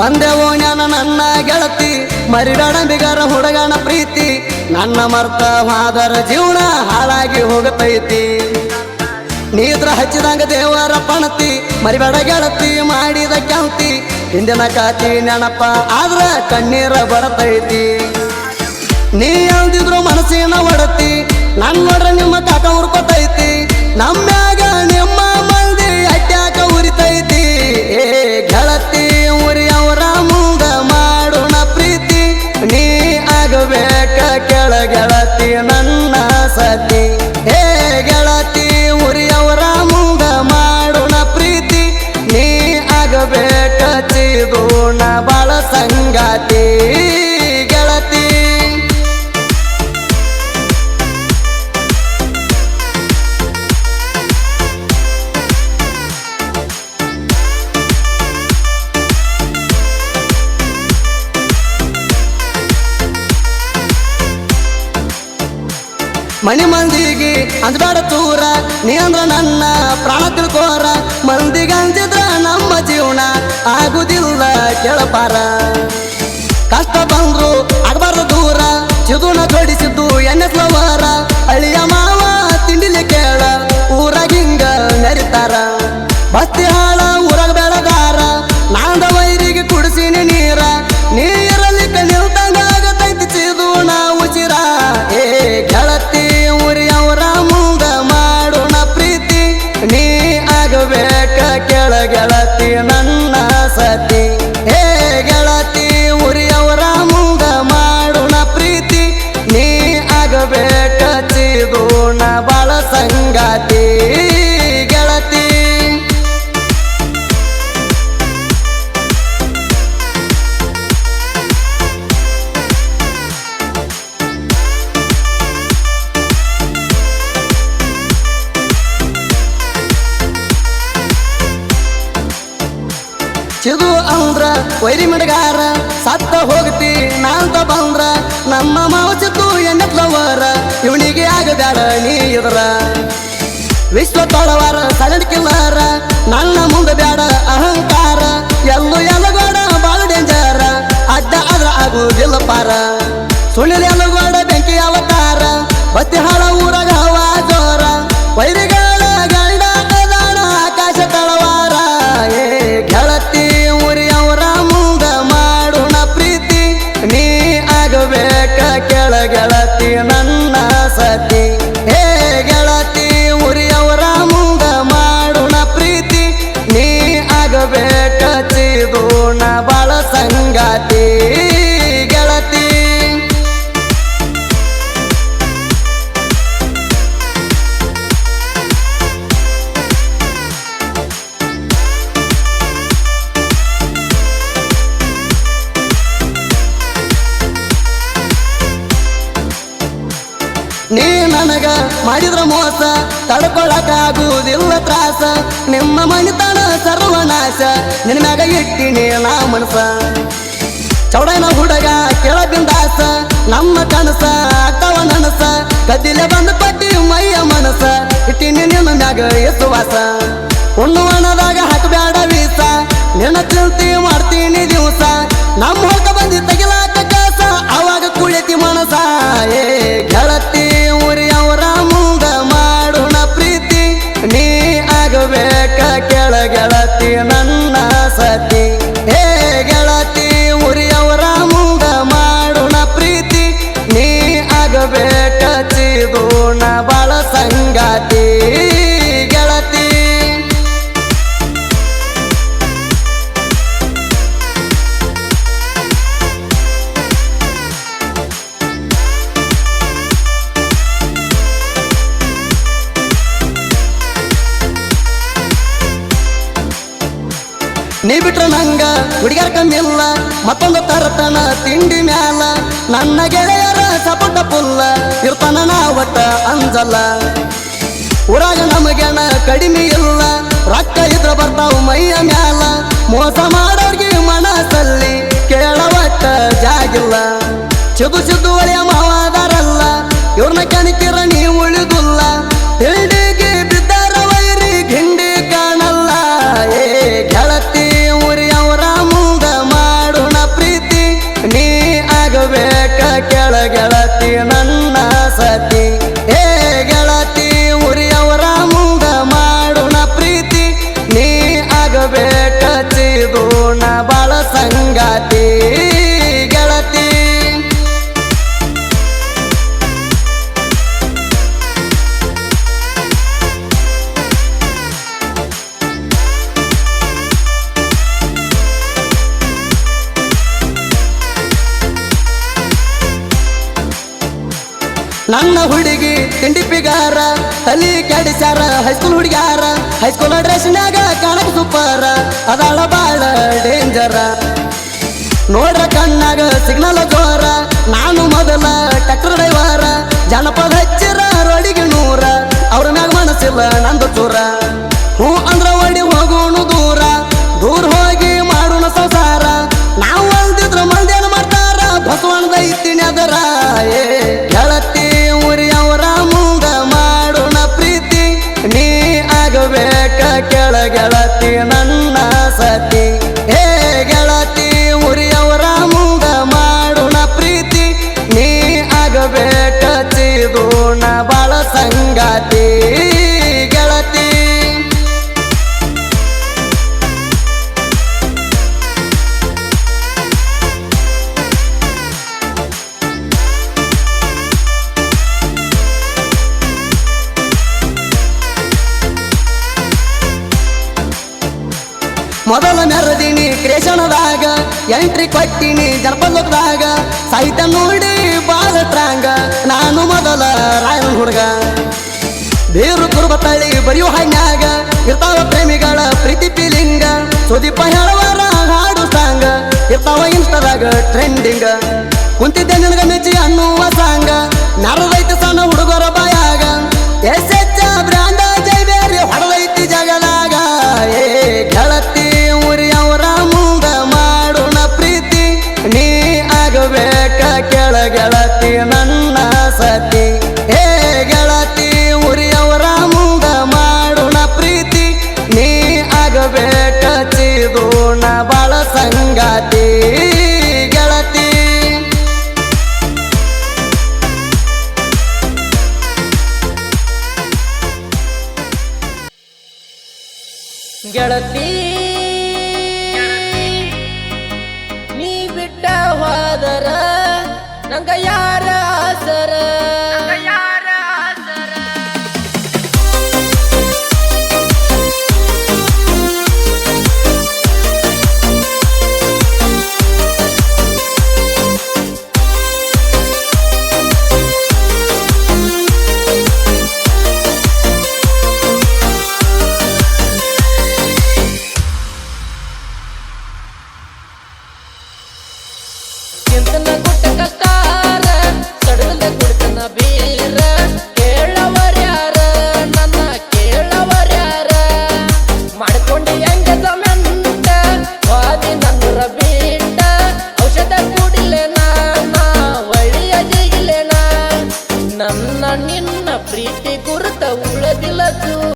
ಒಂದೇ ಓಣ್ಯಾನ ನನ್ನ ಗೆಳತಿ, ಮರಿಡಣ ಬಿಗರ ಹುಡುಗನ ಪ್ರೀತಿ. ನನ್ನ ಮರ್ತ ಮಾದರ ಜೀವನ ಹಾಳಾಗಿ ಹೋಗತೈತಿ. ನೀದ್ರ ಹಚ್ಚಿದಂಗ ದೇವರ ಪಣತಿ, ಮರಿಬೇಡ ಗೆಳತಿ ಮಾಡಿದ ಕೆಂತಿ ಹಿಂದಿನ ಕಾತಿ ನೆನಪ ಆದ್ರ ಕಣ್ಣೀರ ಬರತೈತಿ. ನೀ ಎಂದಿದ್ರು ಮನಸ್ಸಿನ ಒಡತಿ ನನ್ನ ನಿಮ್ಮ ಕಾಟ ಉರ್ಕೊತೈತಿ ನಮ್ಮ್ಯಾಗ ನಿಮ್ಮ ಚಿದೂಣ ಬಾಳ ಸಂಗಾತಿ. ಮಣಿ ಮಂದಿಗೆ ಅಂದ್ಬೇಡ ತೂರ ನೀ ಅಂದ್ರ ನನ್ನ ಪ್ರಾಣ ತಿಳ್ಕೋರ. ಮಂದಿಗೆ ಅಂಜಿದ್ರ ನಮ್ಮ ಜೀವನ ಆಗುದಿಲ್ಲ ಕೇಳಪಾರ ಕಷ್ಟ ಬಂದ್ರು ಆಗಬಾರ್ದು ದೂರ. ಚಿದುನ ಜೋಡಿಸಿದ್ದು ಎನ್ನೆಸ್ಲವಾರ ಅಳಿಯ ನನ್ನ ಸತಿ ಚಿದು ಅಂದ್ರ, ವೈರಿ ಮಡಗಾರ, ಸತ್ತ ಹೋಗ್ತಿ ನಾಂತ ಬಂದ್ರ, ನಮ್ಮ ಮಾವ ಚಿತ್ತು ಎಣ್ಣೆತ್ಲವರ ಇವನಿಗೆ ಆಗಬೇಡ ನೀ ಇದ್ರ ವಿಶ್ವ ತೊಳವಾರ ಸಲಡ್ ಕಿಲ್ಲಾರ, ನನ್ನ ಮುಂದೆ ಬೇಡ ಅಹಂಕಾರ, ಎಲ್ಲೂ ಎಲ್ಲಗೋಡ ಬಾಳ ಡೇಂಜರ, ಅಡ್ಡ ಆದ್ರ ಆಗುದಿಲ್ಲ ಪಾರ. ಸುಳ್ಳಿನ ಎಲ್ಲಗೋಡ ಬೆಂಕಿ ಅವತಾರ ಬತ್ತಿ ಹಾಳ ಊರಾಗ ಹವಾ ಜೋರ ವೈರಿಗಳ ನೀ ನನಗ ಮಾಡಿದ್ರ ಮೋಸ ತಡ್ಕೊಳಕಾಗುವುದಿಲ್ಲ ತ್ರಾಸ. ನಿಮ್ಮ ಮನಿತನ ಸರ್ವನಾಶ ನಿನ್ನ ಮ್ಯಾಗ ಇಟ್ಟಿನಿ ನಾ ಮನಸ ಚೌಡನ ಹುಡುಗ ಕೆಳಬಿಂದಾಸ, ನಮ್ಮ ಕನಸ ಅಥವ ನನಸ. ಕದಿಲೆ ಬಂದ ಪಟ್ಟಿ ಮೈಯ ಮನಸ ಇಟ್ಟಿನಿ ನಿನ್ನ ಮ್ಯಾಗ ಎಸುವಾಸ ಉಣ್ಣುವಣದಾಗ ಹಾಕಬೇಡ ವೀಸ, ನಿನ್ನ ಚಿಂತೆ ಮಾಡ್ತೀನಿ ದಿವಸ. ನಮ್ಮ ಹೊರತ ಬಂದಿ ತೆಗಿಲಾಕ ಕಾಸ ಅವಾಗ ಕುಳಿತಿ ಮನಸ ಏ. ಆಗಬೇಕ ಕೆಳಗೆಳತಿ ನನ್ನ ಸತಿ? ಹೇ ಗೆಳತಿ, ಉರಿಯವರ ಮುಂದ ಮಾಡೋಣ ಪ್ರೀತಿ. ನೀ ಆಗಬೇಕ ಚಿದೂಣ ಬಾಳ ಸಂಗಾತಿ. ನೀ ಬಿಟ್ರ ನಂಗ ಹುಡುಗರ ಕಮ್ಮಿಲ್ಲ ಮತ್ತೊಂದು ತರತನ ತಿಂಡಿ ಮ್ಯಾಲ. ನನ್ನ ಗೆಳೆಯರ ಸಪುಟ ಪುಲ್ಲ, ಇರ್ತಾನ ನಾ ಒಟ್ಟ ಅಂಜಲ್ಲ. ಊರಾಗ ನಮಗೆಣ ಕಡಿಮೆ ಇಲ್ಲ, ರೊಕ್ಕ ಇದ್ರ ಬರ್ತಾವ ಮೈಯ ಮ್ಯಾಲ. ಮೋಸ ಮಾಡೋರ್ಗೆ ಮನಸ್ಸಲ್ಲಿ ಕೇಳವಟ್ಟ ಜಾಗಿಲ್ಲ. ಚಿದು ಚಿದು ಒಳೆಯ ಮಾವಾದಾರಲ್ಲ ಇವ್ರನ್ನ ಕಣಕಿರ ಕೆಳಗೆಳತಿನ ನನ್ನ ಹುಡುಗಿ ತಿಂಡಿ ಪಿಗಾರ ತಲಿ ಕೆಡಿಸ್ಯಾರ ಹೈಸ್ಕೂಲ್ ಹುಡುಗ್ಯಾರ ಹೈಸ್ಕೂಲ್ ಡ್ರೆಸ್ನ್ಯಾಗ ಕಾಣಕ್ ಸೂಪರ ಅದಾಳ ಬಾಳ ಡೇಂಜರ ನೋಡ್ರ ಕಣ್ಣಾಗ ಸಿಗ್ನಲ್ ಜೋರ, ನಾನು ಮೊದಲ ಟ್ರ್ಯಾಕ್ಟರ್ ಡ್ರೈವರ ಜನಪದ ಹಚ್ಚಿರ ರೋಡಿಗೆ ನೂರ, ಅವ್ರ ಮ್ಯಾಗ ಮನಸ್ಸಿಲ್ಲ ನಂದು ಚೂರ. ಹ್ಞೂ ಅಂದ್ರ ಆಗಬೇಕ ಮೊದಲ ಮೆರದಿನಿ ಕ್ರೇಷಣದಾಗ ಎಂಟ್ರಿ ಕೊಟ್ಟಿನಿ ಜನಪದದಾಗ, ಸಾಹಿತ್ಯ ನೋಡಿ ಬಾಳ ಟ್ರಾಂಗ ನಾನು ಮೊದಲ ರಾಯನ ಹುಡುಗ. ಬೇರು ಕುರುಬ ತಳಿ ಬರೆಯುವ ಹಣ್ಣಾಗ ಇರ್ತಾವ ಪ್ರೇಮಿಗಳ ಪ್ರೀತಿ ಪಿಲಿಂಗ ಸುದೀಪ ಹೇಳುವರ ಹಾಡು ಸಾಂಗ, ಇರ್ತಾವ ಇನ್ಸ್ಟಾದಾಗ ಟ್ರೆಂಡಿಂಗ ಕುಂತಿದ್ದೆ ನಿನಗ ಮೆಚ್ಚಿ ಅನ್ನುವ ಸಾಂಗ ರೈತ ಸಣ್ಣ ಹುಡುಗರ ಬಾಯಾಗ, ಎಸ್ ಎಚ್ ಬ್ರಾಂಡ ಗೆಳತಿ ನೀ ಬಿಟ್ಟ ಹೋದರ ನಂಗ ಯಾರ ಆಸರ